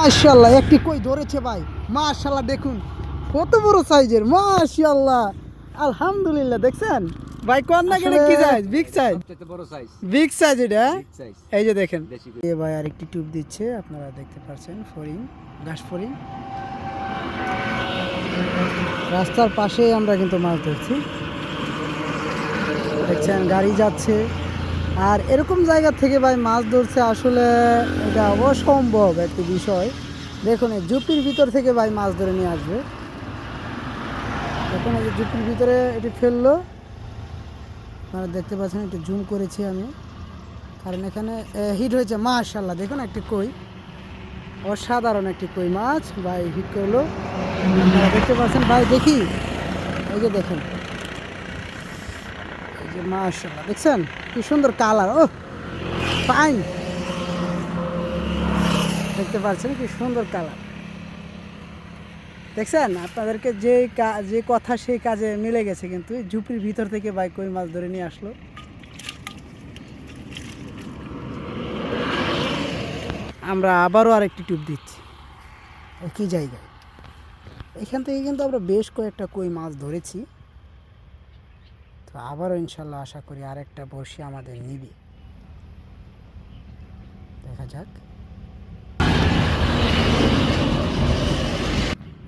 মাশাল্লাহ একটি কই ধরেছে ভাই? মাশাল্লাহ দেখুন কত বড় সাইজের মাশাল্লাহ আলহামদুলিল্লাহ দেখছেন? ভাই কোন না কেন কি সাইজ বিগ সাইজ সবচেয়ে বড় সাইজ বিগ সাইজ এটা? এই যে দেখেন। এ ভাই আরেকটি টিউব দিচ্ছে আপনারা দেখতে পাচ্ছেন ফরিং ঘাস ফরিং। রাস্তার পাশে আমরা কিন্তু মাছ ধরছি। দেখছেন গাড়ি যাচ্ছে। আর এরকম জায়গা থেকে ভাই মাছ ধরছে আসলে এটা অসম্ভব একটি বিষয়। দেখুন, এই জুপির ভিতর থেকে ভাই মাছ ধরে নিয়ে আসবে। এখন এই যে জুপির ভিতরে এটি ফেলল। আপনারা দেখতে পাচ্ছেন, একটু জুম করেছি আমি। কারণ এখানে হিট হয়েছে মাশাল্লাহ দেখুন, একটি কই। অসাধারণ একটি কই মাছ ভাই হিট করল। আপনারা দেখতে পাচ্ছেন, ভাই দেখি। এই যে দেখুন। এই যে মাশাল্লাহ দেখছেন? কি সুন্দর কালার ও ফাইন দেখতে পাচ্ছেন কি সুন্দর কালার। দেখছেন? আপনাদেরকে যে যে কথা সেই কাজে মিলে গেছে কিন্তু। এই ঝুপড়ির ভিতর থেকে ভাই কই মাছ ধরে নিয়ে আসলো। আমরা আবারও আরেকটি টিউব দিচ্ছি। একই জায়গায়। এখান থেকে কিন্তু আমরা বেশ কয়েকটা কই মাছ ধরেছি। তো আবারও ইনশাল্লাহ আশা করি আরেকটা বসি আমাদের নিবে। দেখা যাক।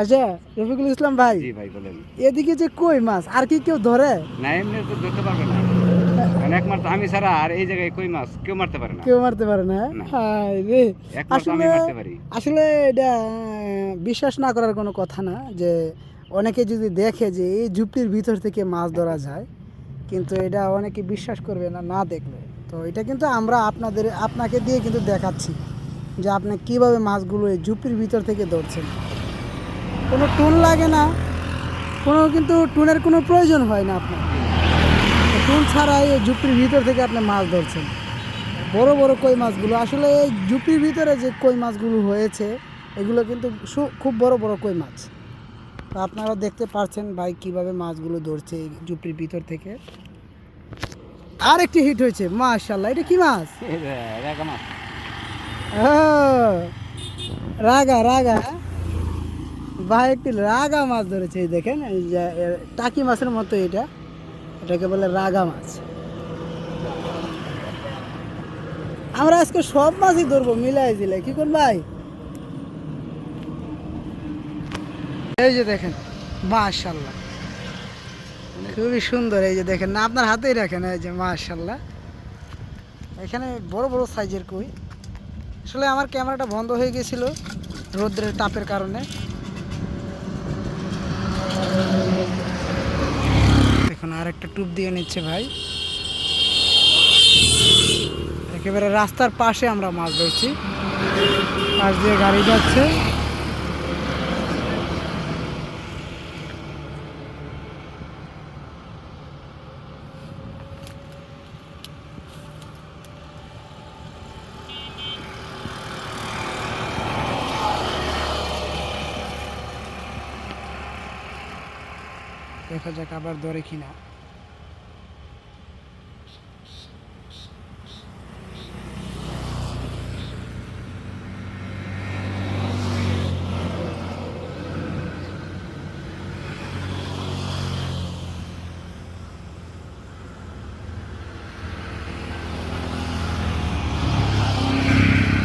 আচ্ছা রফিকুল ইসলাম ভাই ভাই বলেন। এদিকে যে কই মাছ আর কি কেউ ধরে? না এমনি তো ধরতে পারবে না। কারণ একমাত্র আমি ছাড়া আর এই জায়গায় কই মাছ কেউ মারতে পারে না। কেউ মারতে পারে না? না। রে। আসলে আসলে এটা বিশ্বাস না করার কোনো কথা না যে অনেকে যদি দেখে যে এই ঝুপড়ির ভিতর থেকে মাছ ধরা যায় কিন্তু এটা অনেকে বিশ্বাস করবে না না দেখলে। তো এটা কিন্তু আমরা আপনাদের, আপনাকে দিয়ে কিন্তু দেখাচ্ছি যে আপনি কীভাবে মাছগুলো এই ঝুপির ভিতর থেকে ধরছেন। কোনো টুন লাগে না, কোনো কিন্তু টুনের কোনো প্রয়োজন হয় না আপনার। টুন ছাড়াই এই ঝুপির ভিতর থেকে আপনি মাছ ধরছেন। বড় বড় কই মাছগুলো, আসলে এই ঝুপির ভিতরে যে কই মাছগুলো হয়েছে, এগুলো কিন্তু খুব বড় বড় কই মাছ। তো আপনারা দেখতে পাচ্ছেন ভাই কীভাবে মাছগুলো ধরছে ঝুপড়ির ভিতর থেকে। আর একটি হিট হয়েছে মাশাল্লাহ এটা কি মাছ? ও, রাগা রাগা ভাই একটি রাগা মাছ ধরেছে দেখেন এই যে টাকি মাছের মতো এটা। এটাকে বলে রাগা মাছ। আমরা আজকে সব মাছই ধরবো মিলাই দিলে কি কোন ভাই? এই যে দেখেন মাশাল্লাহ খুবই সুন্দর, এই যে দেখেন, না, আপনার হাতেই রাখেন, এই যে মাশাল্লাহ এখানে বড় বড় সাইজের কই। আসলে আমার ক্যামেরাটা বন্ধ হয়ে গেছিল রৌদ্রের তাপের কারণে। এখন আর একটা টুপ দিয়ে নিচ্ছে ভাই। একেবারে রাস্তার পাশে আমরা মাছ ধরছি। পাশ দিয়ে গাড়ি যাচ্ছে। দেখা যাক আবার ধরে কিনা।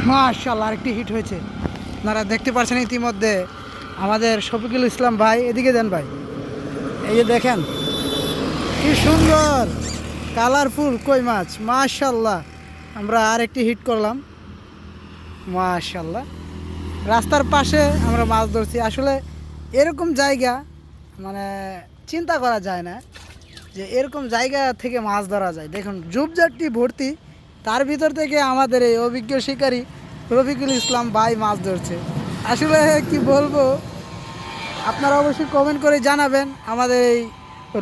মাশাল্লাহ আরেকটি হিট হয়েছে। আপনারা দেখতে পাচ্ছেন ইতিমধ্যে আমাদের শফিকুল ইসলাম ভাই। এদিকে দেন ভাই। এই যে দেখেন, কি সুন্দর কালারফুল কই মাছ, মাশাল্লাহ। আমরা আরেকটি হিট করলাম। মাশাল্লাহ। রাস্তার পাশে আমরা মাছ ধরছি। আসলে এরকম জায়গা মানে চিন্তা করা যায় না যে এরকম জায়গা থেকে মাছ ধরা যায়। দেখুন ঝুপঝাটটি ভর্তি, তার ভিতর থেকে আমাদের এই অভিজ্ঞ শিকারী রফিকুল ইসলাম ভাই মাছ ধরছে। আসলে কি বলব আপনারা অবশ্যই কমেন্ট করে জানাবেন আমাদের এই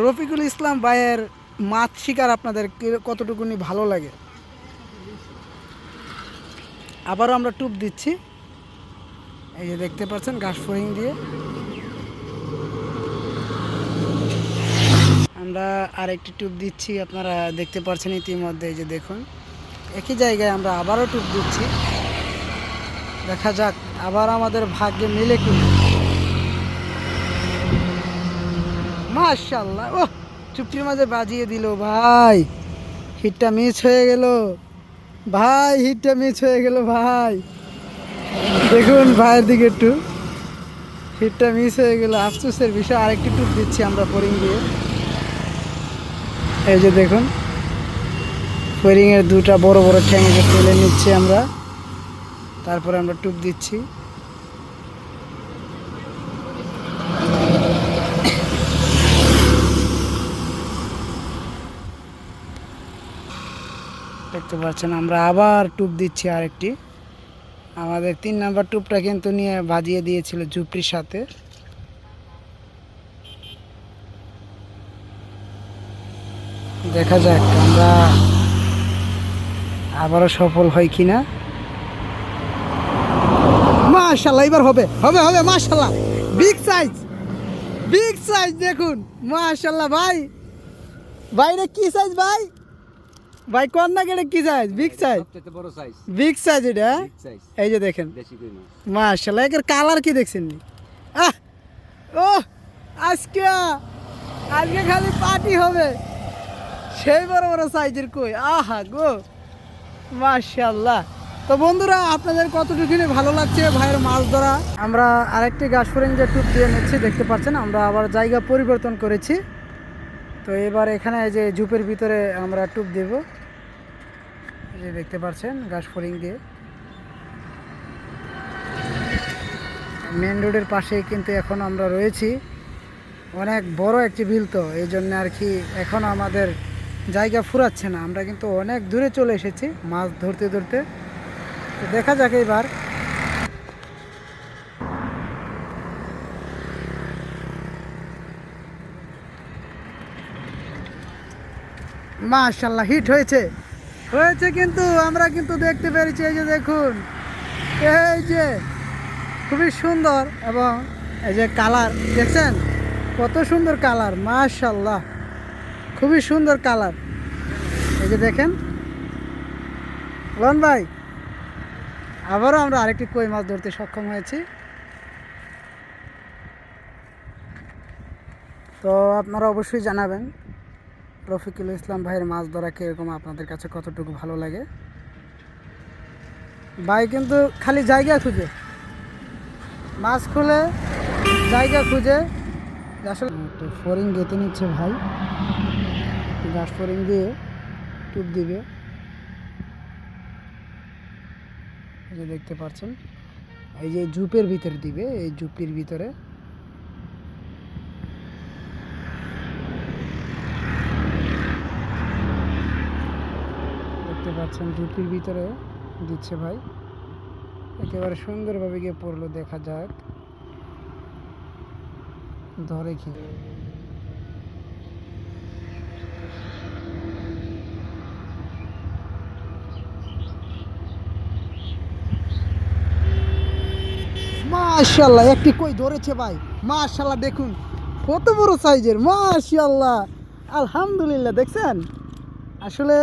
রফিকুল ইসলাম ভাইয়ের মাছ শিকার আপনাদের কতটুকুনি ভালো লাগে। আবারও আমরা টুপ দিচ্ছি। এই যে দেখতে পাচ্ছেন ঘাস ফরিং দিয়ে। আমরা আরেকটি টুপ দিচ্ছি, আপনারা দেখতে পাচ্ছেন ইতিমধ্যে, এই যে দেখুন। একই জায়গায় আমরা আবারও টুপ দিচ্ছি। দেখা যাক, আবার আমাদের ভাগ্যে মিলে কি মাশাল্লাহ ও চুপটির মাঝে বাজিয়ে দিল, ভাই। হিটটা মিস হয়ে গেল। ভাই, হিটটা মিস হয়ে গেল, ভাই। দেখুন, ভাইয়ের দিকে একটু। হিটটা মিস হয়ে গেল। আফসোসের বিষয়, আরেকটি টুপ দিচ্ছি আমরা ফরিং দিয়ে। এই যে দেখুন, ফরিংয়ের দুটা বড় বড় ঠ্যাঙেকে তুলে নিচ্ছি আমরা। তারপরে আমরা টুপ দিচ্ছি। দেখতে পাচ্ছেন, আমরা আবার টুপ দিচ্ছি আরেকটি। আমাদের তিন নাম্বার টুপটা কিন্তু নিয়ে বাজিয়ে দিয়েছিল ঝুপড়ির সাথে। দেখা যাক, আমরা আবারও সফল হয় কিনা। মাশাল্লাহ, এবার হবে হবে হবে, মাশাল্লাহ। বিগ সাইজ বিগ সাইজ দেখুন, মাশাল্লাহ, ভাই। ভাইরে কি সাইজ ভাই? ভাই কোন না কেটে কি সাইজ বিগ সাইজ সবচেয়ে বড় সাইজ বিগ সাইজ এটা হ্যাঁ? এই যে দেখেন। মাশাল্লাহ একের কালার কি দেখছেন নি? আহ! ও আজকে আজকে খালি পার্টি হবে। সেই বড় বড় সাইজের কই? আহা গো! মাশাল্লাহ তো বন্ধুরা আপনাদের কতটুকুনি ভালো লাগছে ভাইয়ের মাছ ধরা? আমরা আরেকটি গাছ যে টুপ দিয়ে নিচ্ছি দেখতে পাচ্ছেন? আমরা আবার জায়গা পরিবর্তন করেছি। তো এবার এখানে এই যে ঝুপের ভিতরে আমরা টুপ দেব। যে দেখতে পাচ্ছেন গাছ ফরিং দিয়ে। মেন রোডের পাশেই কিন্তু এখন আমরা রয়েছি। অনেক বড় একটি বিল তো, এই জন্য আর কি এখন আমাদের জায়গা ফুরাচ্ছে না। আমরা কিন্তু অনেক দূরে চলে এসেছি মাছ ধরতে ধরতে। তো দেখা যাক এবার মাশাল্লাহ হিট হয়েছে। হয়েছে কিন্তু, আমরা কিন্তু দেখতে পেরেছি এই যে দেখুন, এই যে খুবই সুন্দর এবং এই যে কালার, দেখছেন? কত সুন্দর কালার মাশাল্লাহ খুবই সুন্দর কালার। এই যে দেখেন লন ভাই, আবারও আমরা আরেকটি কই মাছ ধরতে সক্ষম হয়েছি। তো আপনারা অবশ্যই জানাবেন রফিকুল ইসলাম ভাইয়ের মাছ ধরা কীরকম আপনাদের কাছে কতটুকু ভালো লাগে? ভাই কিন্তু খালি জায়গা খুঁজে। মাছ খুলে জায়গা খুঁজে। আসলে একটু ফরিং গেতে নিচ্ছে ভাই। গাছ ফরিং দিয়ে টুপ দিবে। দেখতে পাচ্ছেন। এই যে জুপের ভিতরে দিবে, এই জুপির ভিতরে দেখতে পাচ্ছেন জুপির ভিতরে দিচ্ছে ভাই। একেবারে সুন্দরভাবে গিয়ে পড়ল, দেখা যাক। ধরে কি। মাশাল্লাহ একটি কই ধরেছে ভাই। মাশাল্লাহ দেখুন, কত বড় সাইজের মাশাল্লাহ আলহামদুলিল্লাহ, দেখছেন? আসলে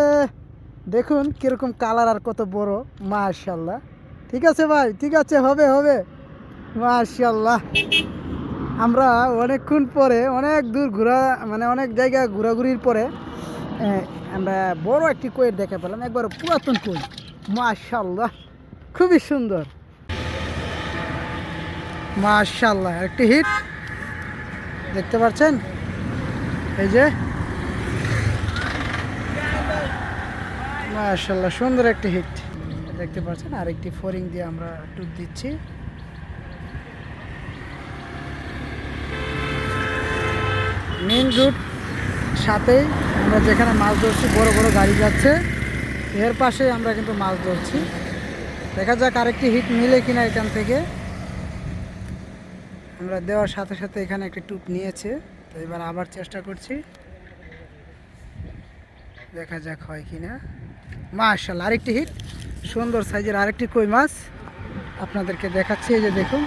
দেখুন কীরকম কালার আর কত বড় মাশাল্লাহ ঠিক আছে ভাই, ঠিক আছে, হবে হবে। মাশাল্লাহ আমরা অনেকক্ষণ পরে, অনেক দূর ঘোরা মানে অনেক জায়গা ঘোরাঘুরির পরে আমরা বড় একটি কইয়ের দেখে পেলাম, একবার পুরাতন কই মাশাল্লাহ খুবই সুন্দর। মাশাল্লাহ একটি হিট। দেখতে পাচ্ছেন? এই যে মাশাল্লাহ সুন্দর একটি হিট দেখতে পাচ্ছেন, আরেকটি ফোরিং দিয়ে আমরা টুপ দিচ্ছি। মেন রুট সাথেই আমরা যেখানে মাছ ধরছি, বড় বড় গাড়ি যাচ্ছে। এর পাশে আমরা কিন্তু মাছ ধরছি। দেখা যাক আরেকটি হিট মিলে কিনা এখান থেকে। আমরা দেওয়ার সাথে সাথে এখানে একটি টুপ নিয়েছে। তো এবার আবার চেষ্টা করছি। দেখা যাক হয় কিনা। মার্শাল আরেকটি হিট সুন্দর সাইজের আরেকটি কই মাছ। আপনাদেরকে দেখাচ্ছি এই যে দেখুন।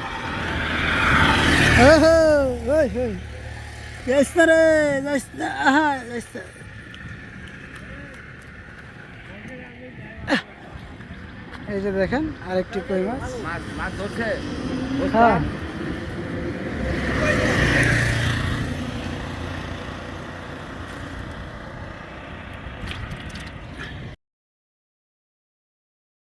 এই যে দেখেন আরেকটি কই মাছ। মাছ মাছ ধরছে। হ্যাঁ।